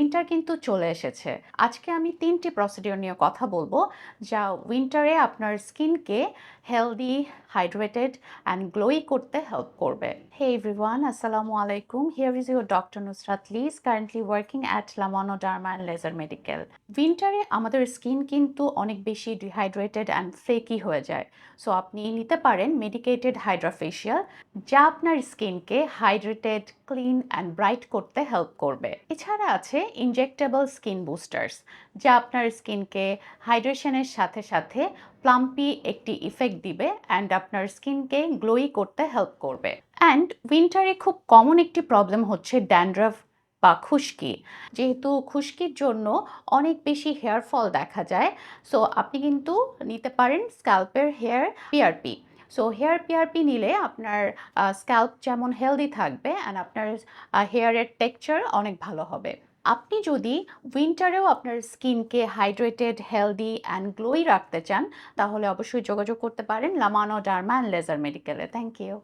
Winter কিন্তু চলে এসেছে। আজকে আমি তিনটি প্রসিডিওর নিয়ে কথা বলব, যা উইন্টারে আপনার স্কিনকে হেলদি হাইড্রেটেড অ্যান্ড গ্লোই করতে হেল্প করবে। হে এভরিওয়ান আসসালামু আলাইকুম। Here is your doctor Nusrat Liz currently working at Lamano derma and laser medical উইন্টারে আমাদের স্কিন কিন্তু অনেক বেশি ডিহাইড্রেটেড অ্যান্ড ফ্লেকি হয়ে যায়। সো আপনি নিতে পারেন মেডিকেটেড হাইড্রাফেশিয়াল যা আপনার স্কিনকে হাইড্রেটেড ক্লিন অ্যান্ড ব্রাইট করতে হেল্প করবে। এছাড়া আছে ইনজেক্টেবল স্কিন বুস্টার্স যা আপনার স্কিনকে হাইড্রেশনের সাথে সাথে প্লাম্পি একটি ইফেক্ট দিবে অ্যান্ড আপনার স্কিনকে গ্লোই করতে হেল্প করবে। অ্যান্ড উইন্টারে খুব কমন একটি প্রবলেম হচ্ছে ড্যান্ড্রাফ বা খুশকি। যেহেতু খুশকির জন্য অনেক বেশি হেয়ার ফল দেখা যায় সো আপনি কিন্তু নিতে পারেন স্ক্যাল্পের hair PRP so hair PRP নিলে আপনার স্ক্যাল্প যেমন হেলদি থাকবে অ্যান্ড আপনার হেয়ারের টেক্সচার অনেক ভালো হবে। আপনি যদি উইন্টারেও আপনার স্কিনকে হাইড্রেটেড হেলদি অ্যান্ড গ্লোই রাখতে চান, তাহলে অবশ্যই যোগাযোগ করতে পারেন লামানো ডার্মা অ্যান্ড লেজার মেডিকেলে থ্যাংক ইউ